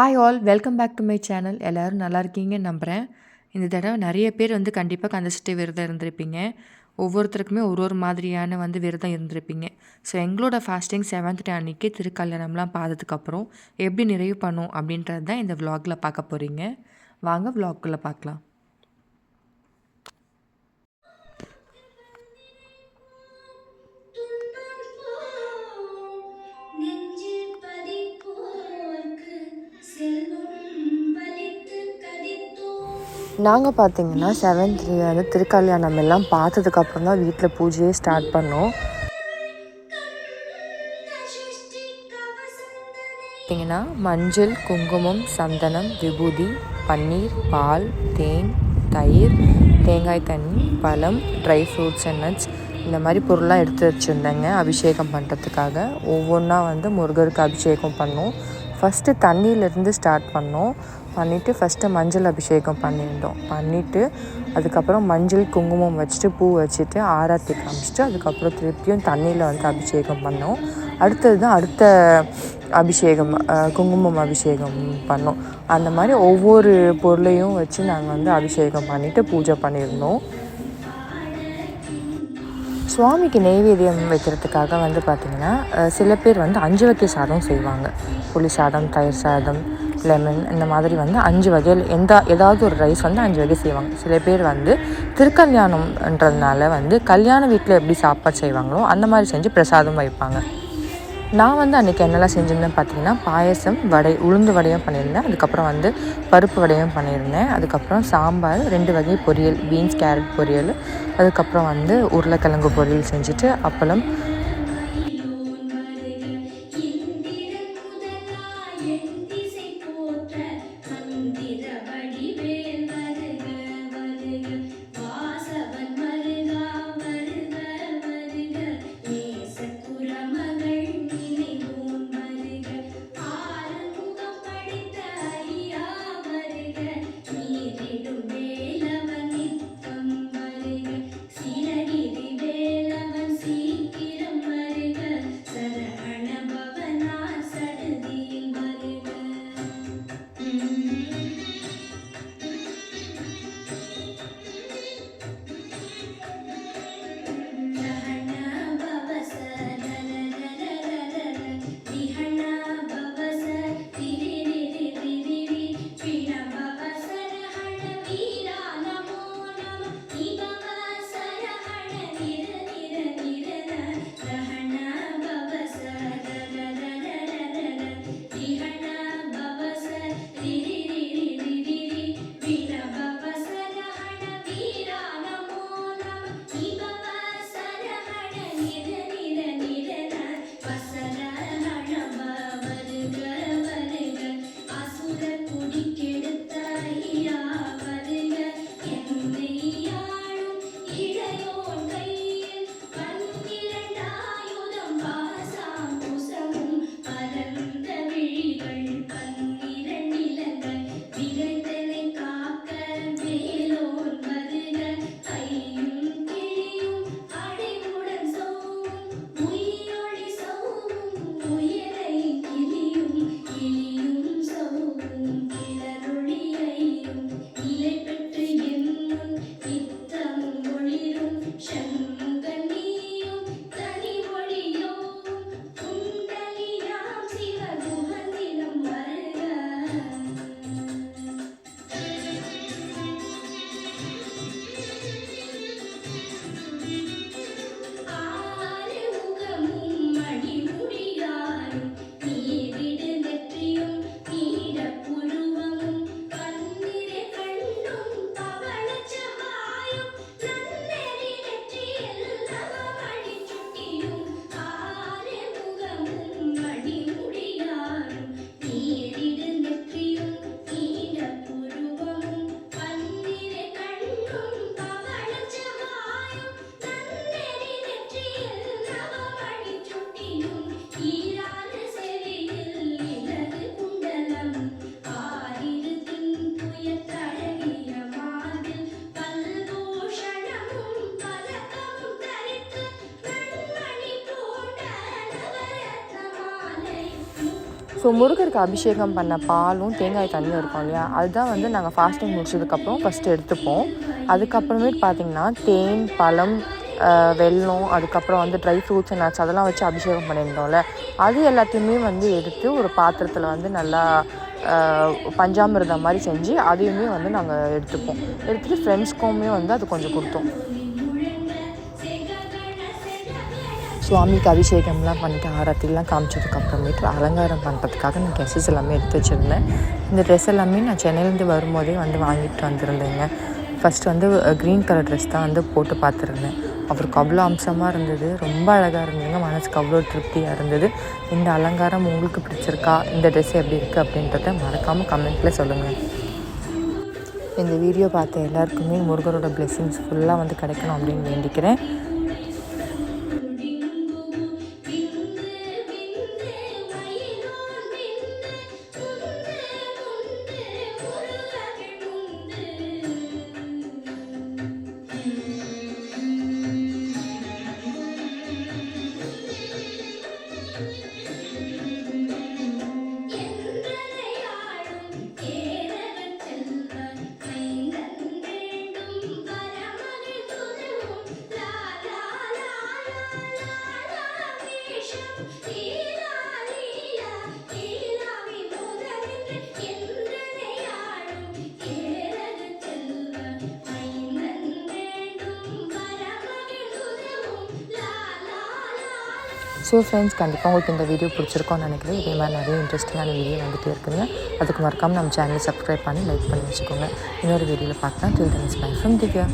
Hi all welcome back to my channel எல்லோரும் நல்லா இருக்கீங்கன்னு நம்புகிறேன் இந்த தடவை நிறைய பேர் வந்து கண்டிப்பாக கந்தசஷ்டி விரதம் இருந்திருப்பீங்க. ஒவ்வொருத்தருக்குமே ஒரு ஒரு மாதிரியான வந்து விரதம் இருந்திருப்பீங்க. ஸோ எங்களோட ஃபாஸ்டிங் செவன்த் டே அன்றைக்கி திருக்கல்யாணம்லாம் பார்த்ததுக்கப்புறம் எப்படி நிறைவு பண்ணும் அப்படின்றது தான் இந்த விலாகில் பார்க்க போகிறீங்க வாங்க விலாக்குள்ளே பார்க்கலாம். நாங்கள் பார்த்தீங்கன்னா செவன்த் டே வந்து திருக்கல்யாணம் எல்லாம் பார்த்ததுக்கப்புறம் தான் வீட்டில் பூஜையே ஸ்டார்ட் பண்ணோம். பார்த்தீங்கன்னா மஞ்சள் குங்குமம் சந்தனம் விபூதி பன்னீர் பால் தேன் தயிர் தேங்காய் தண்ணி பழம் ட்ரை ஃப்ரூட்ஸ் அண்ட் நட்ஸ் இந்த மாதிரி பொருள்லாம் எடுத்து வச்சுருந்தேங்க அபிஷேகம் பண்ணுறதுக்காக ஒவ்வொன்றா வந்து முருகருக்கு அபிஷேகம் பண்ணோம். ஃபஸ்ட்டு தண்ணியிலேருந்து ஸ்டார்ட் பண்ணோம். பண்ணிவிட்டு ஃபஸ்ட்டு மஞ்சள் அபிஷேகம் பண்ணியிருந்தோம். பண்ணிவிட்டு அதுக்கப்புறம் மஞ்சள் குங்குமம் வச்சுட்டு பூ வச்சுட்டு ஆராத்தி காமிச்சிட்டு அதுக்கப்புறம் திருப்பியும் தண்ணியில் வந்து அபிஷேகம் பண்ணோம். அடுத்தது தான் அடுத்த அபிஷேகம் குங்குமம் அபிஷேகம் பண்ணோம். அந்த மாதிரி ஒவ்வொரு பொருளையும் வச்சு நாங்கள் வந்து அபிஷேகம் பண்ணிவிட்டு பூஜை பண்ணியிருந்தோம். சுவாமிக்கு நெய்வேதியம் வைக்கிறதுக்காக வந்து பார்த்திங்கன்னா சில பேர் வந்து அஞ்சு வகை சாதம் செய்வாங்க. புளி சாதம் தயிர் சாதம் லெமன் இந்த மாதிரி வந்து அஞ்சு வகையில் எந்த ஏதாவது ஒரு ரைஸ் வந்து அஞ்சு வகை செய்வாங்க. சில பேர் வந்து திருக்கல்யாணம்ன்றதுனால வந்து கல்யாண வீட்டில் எப்படி சாப்பாடு செய்வாங்களோ அந்த மாதிரி செஞ்சு பிரசாதம் வைப்பாங்க. நான் வந்து அன்றைக்கி என்னெல்லாம் செஞ்சுருந்தேன் பார்த்தீங்கன்னா பாயசம் வடை உளுந்து வடையும் பண்ணியிருந்தேன். அதுக்கப்புறம் வந்து பருப்பு வடையும் பண்ணியிருந்தேன். அதுக்கப்புறம் சாம்பார் ரெண்டு வகை பொரியல் பீன்ஸ் கேரட் பொரியல். அதுக்கப்புறம் வந்து உருளைக்கிழங்கு பொரியல் செஞ்சுட்டு அப்பளம் ஸோ முருகருக்கு அபிஷேகம் பண்ண பாலும் தேங்காய் தண்ணியும் இருக்கும் இல்லையா? அதுதான் வந்து நாங்கள் ஃபாஸ்டிங் முடிச்சதுக்கப்புறம் ஃபஸ்ட்டு எடுத்துப்போம். அதுக்கப்புறமேட்டு பார்த்திங்கன்னா தேன் பழம் வெல்லம் அதுக்கப்புறம் வந்து ட்ரை ஃப்ரூட்ஸ் நட்ஸ் அதெல்லாம் வச்சு அபிஷேகம் பண்ணியிருந்தோம்ல. அது எல்லாத்தையுமே வந்து எடுத்து ஒரு பாத்திரத்தில் வந்து நல்லா பஞ்சாமிரதம் பஞ்சாமிர்தம் மாதிரி செஞ்சு அதையுமே வந்து நாங்கள் எடுத்துப்போம். எடுத்துகிட்டு ஃப்ரெண்ட்ஸ்க்குமே வந்து அது கொஞ்சம் கொடுத்தோம். சுவாமிக்கு அபிஷேகம்லாம் பண்ணிட்டு ஆரத்திலாம் காமிச்சதுக்கப்புறமேட்டு அலங்காரம் பண்ணுறதுக்காக நான் ட்ரெஸ்ஸஸ் எல்லாமே எடுத்து வச்சுருந்தேன். இந்த ட்ரெஸ் எல்லாமே நான் சென்னையிலேருந்து வரும்போதே வந்து வாங்கிட்டு வந்திருந்தேங்க. ஃபஸ்ட் வந்து க்ரீன் கலர் ட்ரெஸ் தான் வந்து போட்டு பார்த்துருந்தேன். அவருக்கு அவ்வளோ அம்சமாக இருந்தது ரொம்ப அழகாக இருந்ததுங்க. மனசுக்கு அவ்வளோ திருப்தியாக இருந்தது. இந்த அலங்காரம் உங்களுக்கு பிடிச்சிருக்கா? இந்த ட்ரெஸ் எப்படி இருக்குது அப்படின்றத மறக்காமல் கமெண்ட்டில் சொல்லுங்கள் இந்த வீடியோ பார்த்த எல்லாருக்குமே முருகரோட பிளெஸ்ஸிங்ஸ் ஃபுல்லாக வந்து கிடைக்கணும் அப்படின்னு வேண்டிக்கிறேன். ஸோ ஃப்ரெண்ட்ஸ் கண்டிப்பாக உங்களுக்கு இந்த வீடியோ பிடிச்சிருக்கோன்னு நினைக்கிறேன். இதே மாதிரி நிறைய இன்ட்ரெஸ்டிங்கான வீடியோ வந்துகிட்டே இருக்குங்க. அதுக்கு மறக்காமல் நம்ம சேனலை சப்ஸ்கிரைப் பண்ணி லைக் பண்ணி வச்சுக்கோங்க. இன்னொரு வீடியோவில் பார்க்கலாம். Till then it's bye from Divya.